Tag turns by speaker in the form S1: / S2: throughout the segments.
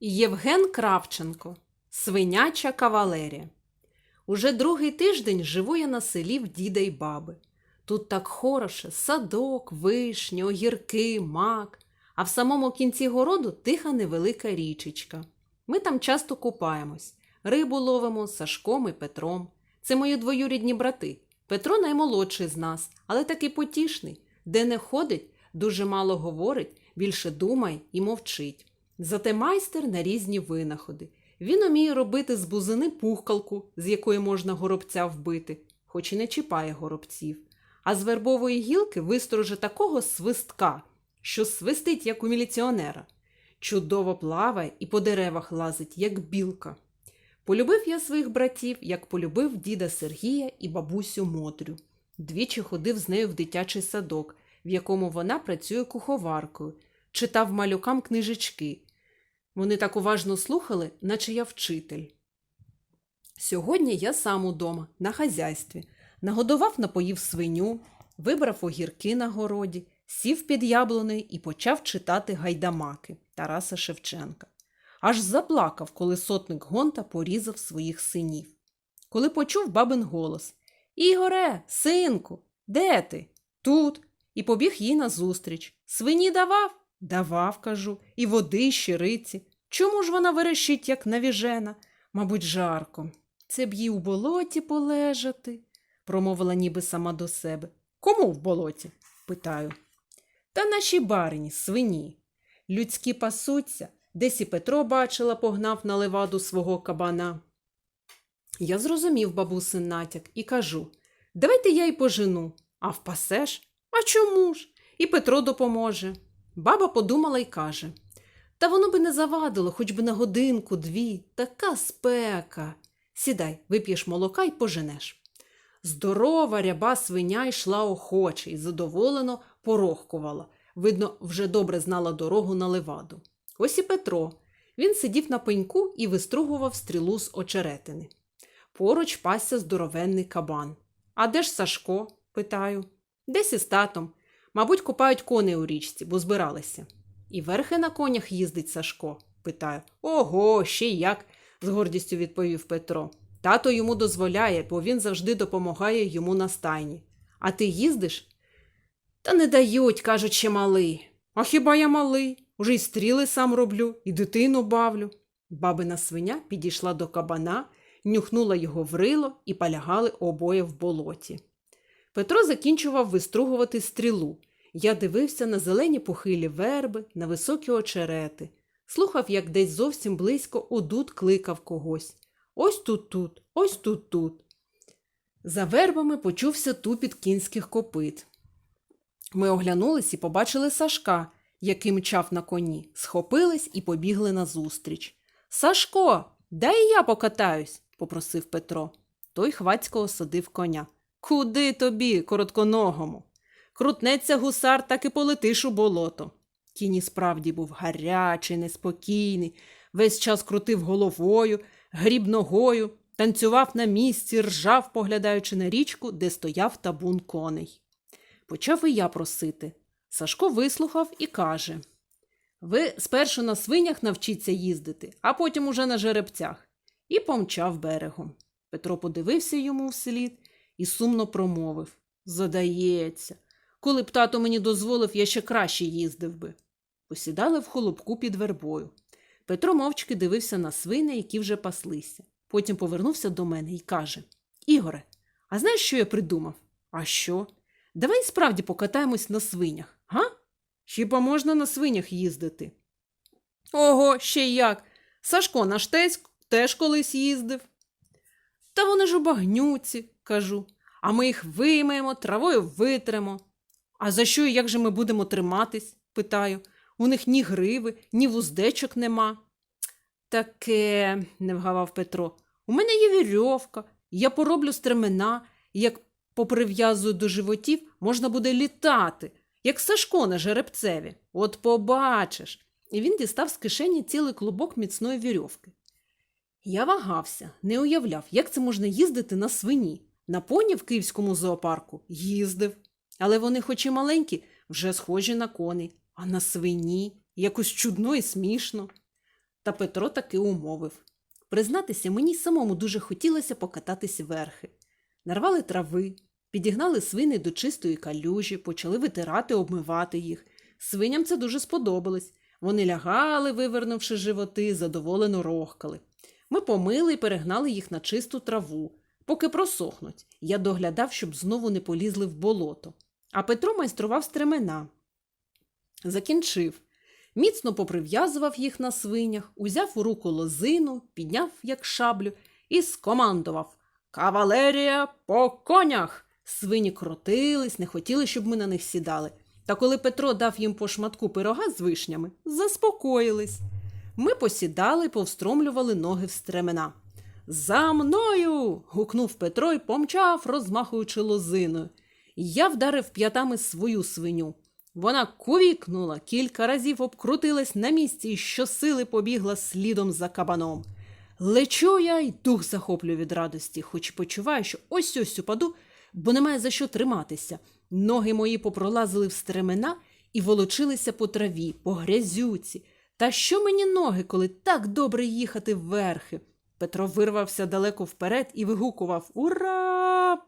S1: Євген Кравченко Свиняча кавалерія. Уже другий тиждень живу я на селі в діда й баби. Тут так хороше садок, вишні, огірки, мак, а в самому кінці городу тиха невелика річечка. Ми там часто купаємось, рибу ловимо з Сашком і Петром. Це мої двоюрідні брати. Петро наймолодший з нас, але такий потішний, де не ходить, дуже мало говорить, більше думає і мовчить. Зате майстер на різні винаходи. Він уміє робити з бузини пухкалку, з якої можна горобця вбити, хоч і не чіпає горобців. А з вербової гілки вистроже такого свистка, що свистить, як у міліціонера. Чудово плаває і по деревах лазить, як білка. Полюбив я своїх братів, як полюбив діда Сергія і бабусю Мотрю. Двічі ходив з нею в дитячий садок, в якому вона працює куховаркою, читав малюкам книжечки. Вони так уважно слухали, наче я вчитель. Сьогодні я сам удома, на хазяйстві, нагодував напоїв свиню, вибрав огірки на городі, сів під яблунею і почав читати гайдамаки Тараса Шевченка. Аж заплакав, коли сотник Гонта порізав своїх синів. Коли почув бабин голос Ігоре, синку, де ти? Тут. І побіг їй назустріч. Свині давав? Давав, кажу, і води, і щириці. Чому ж вона верещить, як навіжена? Мабуть, жарко. Це б їй у болоті полежати, промовила ніби сама до себе. Кому в болоті? питаю. Та нашій барині, свині. Людські пасуться, десь і Петро бачила, погнав на леваду свого кабана. Я зрозумів бабусин натяк і кажу давайте я й пожену. А впасеш? А чому ж? І Петро допоможе. Баба подумала й каже Та воно би не завадило, хоч би на годинку, дві, така спека. Сідай, вип'єш молока й поженеш. Здорова ряба свиня йшла охоче і задоволено порохкувала. Видно, вже добре знала дорогу на леваду. Ось і Петро. Він сидів на пеньку і вистругував стрілу з очеретини. Поруч пасся здоровенний кабан. А де ж Сашко? питаю. Десь із татом. Мабуть, купають коней у річці, бо збиралися. І верхи на конях їздить Сашко? питаю. Ого, ще як, з гордістю відповів Петро. Тато йому дозволяє, бо він завжди допомагає йому на стайні. А ти їздиш? Та не дають, кажуть, ще малий. А хіба я малий? Уже й стріли сам роблю, і дитину бавлю. Бабина свиня підійшла до кабана, нюхнула його в рило і полягали обоє в болоті. Петро закінчував вистругувати стрілу. Я дивився на зелені похилі верби, на високі очерети, слухав, як десь зовсім близько одут кликав когось. Ось тут тут, ось тут тут. За вербами почувся тупіт кінських копит. Ми оглянулись і побачили Сашка, який мчав на коні, схопились і побігли назустріч. Сашко, дай я покатаюсь, попросив Петро. Той хвацько осадив коня. Куди тобі, коротконогому? Крутнеться гусар, так і полетиш у болото. Кінь і справді був гарячий, неспокійний, весь час крутив головою, гріб ногою, танцював на місці, ржав, поглядаючи на річку, де стояв табун коней. Почав і я просити. Сашко вислухав і каже Ви спершу на свинях навчіться їздити, а потім уже на жеребцях. І помчав берегом. Петро подивився йому вслід і сумно промовив Задається, коли б тато мені дозволив, я ще краще їздив би. Посідали в холубку під вербою. Петро мовчки дивився на свини, які вже паслися. Потім повернувся до мене і каже Ігоре, а знаєш, що я придумав? А що? Давай справді покатаємось на свинях, га? Хіба можна на свинях їздити? Ого, ще як. Сашко наш тесть теж колись їздив. Та вони ж у багнюці, кажу, а ми їх виймемо, травою витремо. А за що і як же ми будемо триматись? питаю. У них ні гриви, ні вуздечок нема. Таке, не вгавав Петро. У мене є вірьовка, я пороблю стремена, як поприв'язую до животів, можна буде літати, як Сашко на жеребцеві. От побачиш. І він дістав з кишені цілий клубок міцної вірьовки. Я вагався, не уявляв, як це можна їздити на свині. На поні в київському зоопарку їздив. Але вони, хоч і маленькі, вже схожі на коней, а на свині якось чудно і смішно. Та Петро таки умовив. Признатися, мені самому дуже хотілося покататись верхи. Нарвали трави, підігнали свини до чистої калюжі, почали витирати, обмивати їх. Свиням це дуже сподобалось. Вони лягали, вивернувши животи, задоволено рохкали. Ми помили і перегнали їх на чисту траву. Поки просохнуть, я доглядав, щоб знову не полізли в болото. А Петро майстрував стремена. Закінчив. Міцно поприв'язував їх на свинях, узяв у руку лозину, підняв, як шаблю, і скомандував Кавалерія по конях. Свині крутились, не хотіли, щоб ми на них сідали. Та коли Петро дав їм по шматку пирога з вишнями, заспокоїлись. Ми посідали, повстромлювали ноги в стремена. За мною. гукнув Петро і помчав, розмахуючи лозиною. Я вдарив п'ятами свою свиню. Вона кувікнула, кілька разів обкрутилась на місці і щосили побігла слідом за кабаном. Лечу я й дух захоплю від радості, хоч почуваю, що ось ось упаду, бо немає за що триматися. Ноги мої попролазили в стремена і волочилися по траві, по грязюці. Та що мені ноги, коли так добре їхати вверхи? Петро вирвався далеко вперед і вигукував Ура!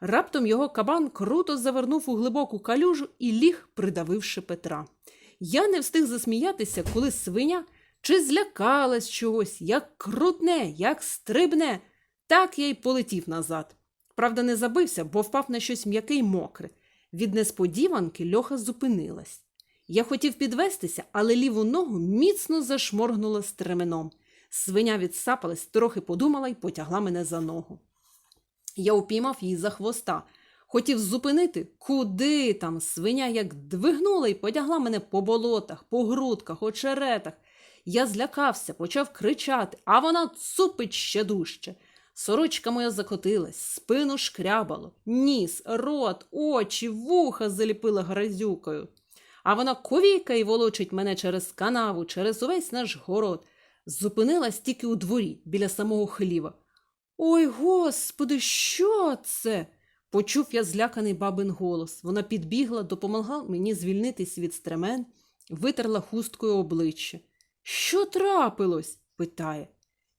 S1: Раптом його кабан круто завернув у глибоку калюжу і ліг, придавивши Петра. Я не встиг засміятися, коли свиня чи злякалась чогось, як крутне, як стрибне. Так я й полетів назад. Правда, не забився, бо впав на щось м'яке й мокре. Від несподіванки льоха зупинилась. Я хотів підвестися, але ліву ногу міцно зашморгнула стременом. Свиня відсапалась, трохи подумала й потягла мене за ногу. Я упіймав її за хвоста. Хотів зупинити, куди там свиня як двигнула і потягла мене по болотах, по грудках, очеретах. Я злякався, почав кричати, а вона цупить ще дужче. Сорочка моя закотилась, спину шкрябало, ніс, рот, очі, вуха заліпила грязюкою. А вона ковійка і волочить мене через канаву, через увесь наш город. Зупинилась тільки у дворі, біля самого хліва. Ой, господи, що це? Почув я зляканий бабин голос. Вона підбігла, допомогла мені звільнитись від стремен, витерла хусткою обличчя. Що трапилось? питає.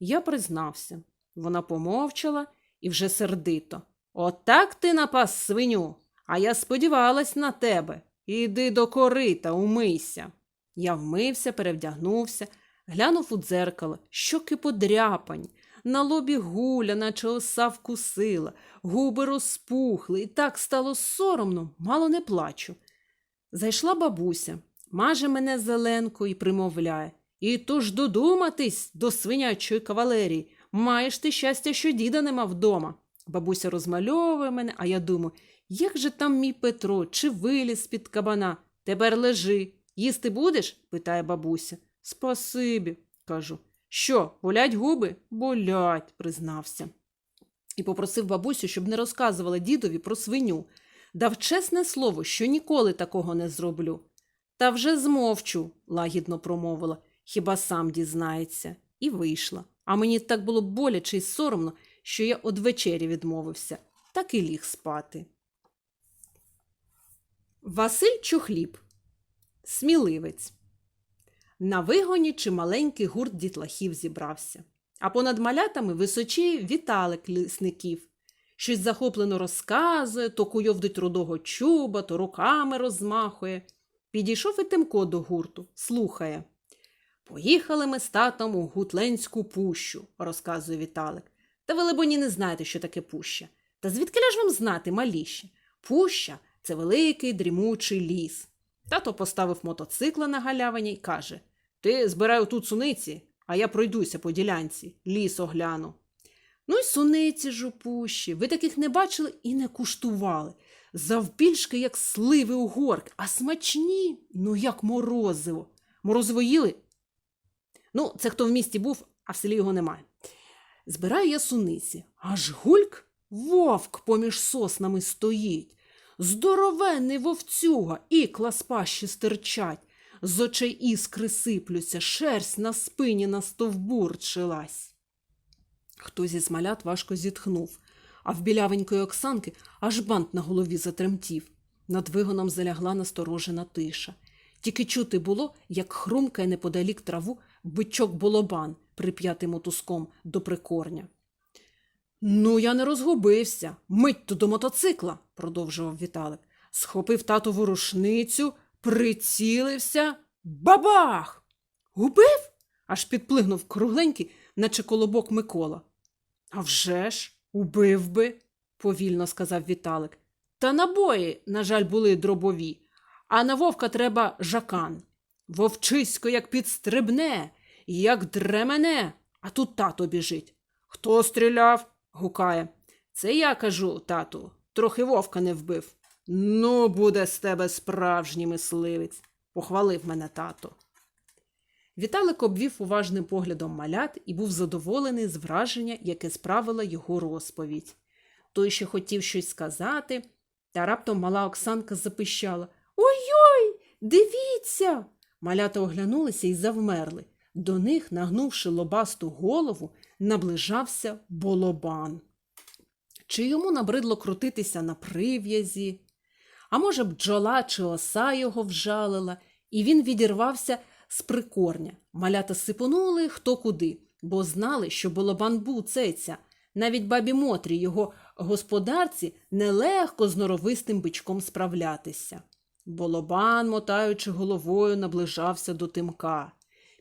S1: Я признався. Вона помовчала і вже сердито. Отак ти напас свиню, а я сподівалась на тебе. Іди до корита, умийся. Я вмився, перевдягнувся, глянув у дзеркало, щоки подряпані, на лобі гуля, наче оса вкусила, губи розпухли, і так стало соромно, мало не плачу. Зайшла бабуся, маже мене зеленко і примовляє. І то ж додуматись до свинячої кавалерії. Маєш ти щастя, що діда нема вдома. Бабуся розмальовує мене, а я думаю, як же там мій Петро, чи виліз з-під кабана? Тепер лежи. Їсти будеш? питає бабуся. Спасибі, кажу. Що, болять губи? Болять, признався. І попросив бабусю, щоб не розказувала дідові про свиню. Дав чесне слово, що ніколи такого не зроблю. Та вже змовчу, лагідно промовила, хіба сам дізнається, і вийшла. А мені так було боляче й соромно, що я од вечері відмовився, так і ліг спати. Василь Чухліб Сміливець. На вигоні чималенький гурт дітлахів зібрався, а понад малятами височі віталик лісників. Щось захоплено розказує, то куйовдить рудого чуба, то руками розмахує. Підійшов і Тимко до гурту, слухає. Поїхали ми з татом у Гутленську пущу, розказує Віталик. Та ви, лебоні, не знаєте, що таке пуща. Та звідки ж вам знати, маліші? Пуща це великий дрімучий ліс. Тато поставив мотоцикла на галявині і каже Ти збирай тут суниці, а я пройдуся по ділянці, ліс огляну. Ну й суниці ж пущі. Ви таких не бачили і не куштували. Завбільшки, як сливи у горк, а смачні, ну як морозиво. Морозиво їли? Ну, це хто в місті був, а в селі його немає. Збираю я суниці, аж гульк вовк поміж соснами стоїть. Здоровенний вовцюга, ікла з пащі стирчать, з очей іскри сиплються, шерсть на спині на стовбур чилась. Хтось із малят важко зітхнув, а в білявенької Оксанки аж бант на голові затремтів. Над вигоном залягла насторожена тиша. Тільки чути було, як хрумкає неподалік траву бичок болобан, прип'ятий мотузком до прикорня. Ну, я не розгубився. Мить Миттю до мотоцикла, продовжував Віталик. Схопив татову рушницю, прицілився. Бабах! Убив? аж підплигнув кругленький, наче колобок Микола. А вже ж, убив би, повільно сказав Віталик. Та набої, на жаль, були дробові, а на вовка треба жакан. Вовчисько як підстрибне, як дремене, а тут тато біжить. Хто стріляв? Гукає. Це я кажу, тату, трохи вовка не вбив. Ну, буде з тебе справжній мисливець, похвалив мене тато. Віталик обвів уважним поглядом малят і був задоволений з враження, яке справила його розповідь. Той ще хотів щось сказати, та раптом мала Оксанка запищала Ой-ой, дивіться. Малята оглянулися і завмерли. До них, нагнувши лобасту голову, наближався болобан. Чи йому набридло крутитися на прив'язі? А може, бджола чи оса його вжалила, і він відірвався з прикорня. Малята сипонули хто куди, бо знали, що болобан буцеться. Навіть бабі Мотрі, його господарці, нелегко з норовистим бичком справлятися. Болобан, мотаючи головою, наближався до тимка.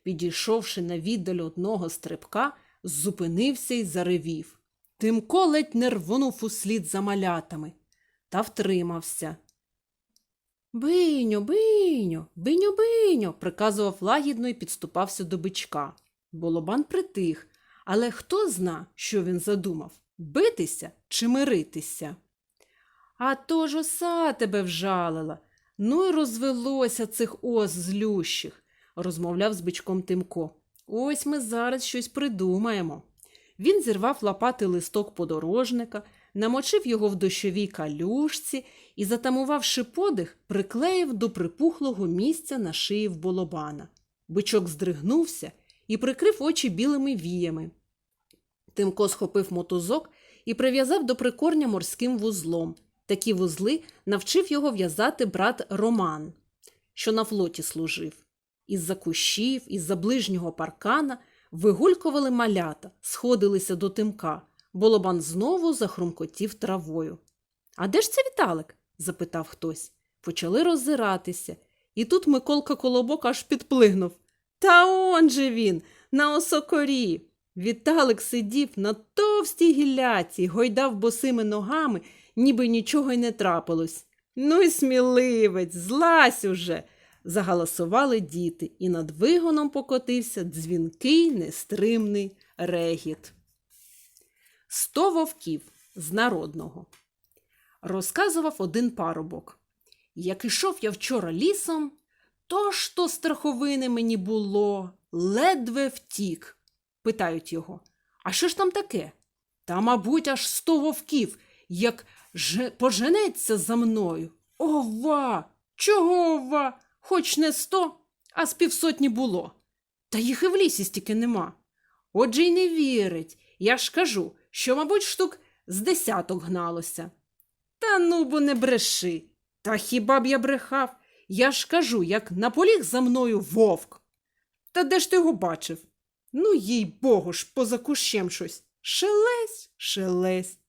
S1: Підійшовши на віддаль одного стрибка, зупинився і заревів. Тимко ледь не рвонув услід за малятами та втримався. Биньо, биньо, биньо, биньо, приказував лагідно і підступався до бичка. Болобан притих, але хто зна, що він задумав битися чи миритися? А то ж оса тебе вжалила. Ну й розвелося цих ос злющих, розмовляв з бичком Тимко. Ось ми зараз щось придумаємо. Він зірвав лопати листок подорожника, намочив його в дощовій калюшці і, затамувавши подих, приклеїв до припухлого місця на шиї в болобана. Бичок здригнувся і прикрив очі білими віями. Тимко схопив мотузок і прив'язав до прикорня морським вузлом. Такі вузли навчив його в'язати брат Роман, що на флоті служив. Із-за кущів, із-за ближнього паркана вигулькували малята, сходилися до тимка. Болобан знову захрумкотів травою. А де ж це Віталик? запитав хтось. Почали роззиратися. І тут Миколка Колобок аж підплигнув. Та он же він, на осокорі. Віталик сидів на товстій гілляці, гойдав босими ногами, ніби нічого й не трапилось. Ну й сміливець, злазь уже. Загаласували діти, і над вигоном покотився дзвінкий нестримний регіт. Сто вовків з народного. Розказував один парубок. Як ішов я вчора лісом, то ж то страховини мені було, ледве втік. Питають його, а що ж там таке? Та, мабуть, аж сто вовків, як же поженеться за мною. Ова! Чого ова? Хоч не сто, а з півсотні було. Та їх і в лісі стільки нема. Отже й не вірить. Я ж кажу, що, мабуть, штук з десяток гналося. Та ну бо не бреши. Та хіба б я брехав? Я ж кажу, як наполіг за мною вовк. Та де ж ти його бачив? Ну, їй богу ж, поза кущем щось. Шелесь, шелесь.